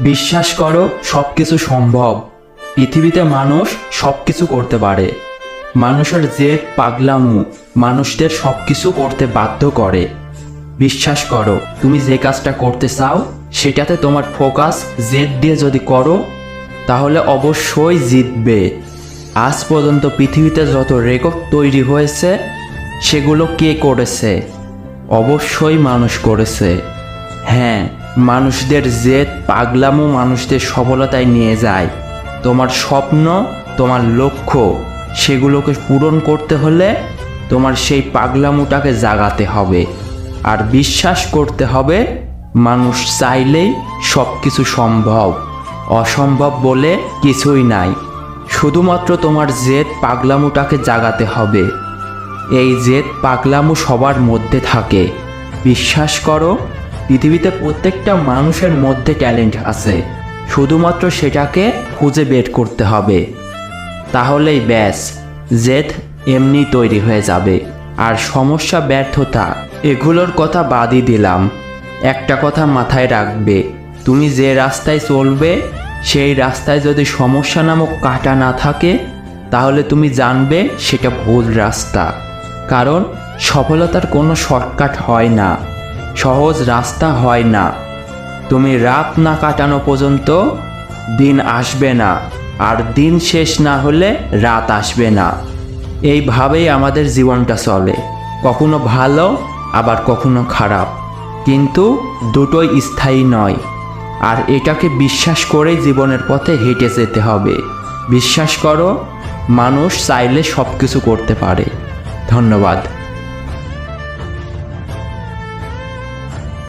বিশ্বাস করো সব কিছু সম্ভব। পৃথিবীতে মানুষ সব কিছু করতে পারে। মানুষের যে পাগলামু, মানুষদের সব কিছু করতে বাধ্য করে। বিশ্বাস করো, তুমি যে কাজটা করতে চাও, সেটাতে তোমার ফোকাস জেদ দিয়ে যদি করো, তাহলে অবশ্যই জিতবে। আজ পর্যন্ত পৃথিবীতে যত রেকর্ড তৈরি হয়েছে, সেগুলো কে করেছে? অবশ্যই মানুষ করেছে। হ্যাঁ মানুষদের জেদ, পাগলামো মানুষদের সফলতায় নিয়ে যায়। তোমার স্বপ্ন, তোমার লক্ষ্য, সেগুলোকে পূরণ করতে হলে তোমার সেই পাগলামোটাকে জাগাতে হবে। আর বিশ্বাস করতে হবে, মানুষ চাইলেই সব কিছু সম্ভব। অসম্ভব বলে কিছুই নাই। শুধুমাত্র তোমার জেদ, পাগলামোটাকে জাগাতে হবে। এই জেদ, পাগলামো সবার মধ্যে থাকে। বিশ্বাস করো পৃথিবীতে প্রত্যেকটা মানুষের মধ্যে ট্যালেন্ট আছে। শুধুমাত্র সেটাকে খুঁজে বের করতে হবে। তাহলেই ব্যাস, জেদ এমনি তৈরি হয়ে যাবে। আর সমস্যা, ব্যর্থতা, এগুলোর কথা বাদই দিলাম। একটা কথা মাথায় রাখবে, তুমি যে রাস্তায় চলবে, সেই রাস্তায় যদি সমস্যা নামক কাটা না থাকে, তাহলে তুমি জানবে সেটা ভুল রাস্তা। কারণ সফলতার কোনো শর্টকাট হয় না। সহজ রাস্তা হয় না। তুমি রাত না কাটানো পর্যন্ত দিন আসবে না, আর দিন শেষ না হলে রাত আসবে না। এইভাবেই আমাদের জীবনটা চলে। কখনো ভালো, আবার কখনো খারাপ। কিন্তু দুটোই স্থায়ী নয়। আর এটাকে বিশ্বাস করেই জীবনের পথে হেঁটে যেতে হবে। বিশ্বাস করো, মানুষ চাইলে সব কিছু করতে পারে। ধন্যবাদ।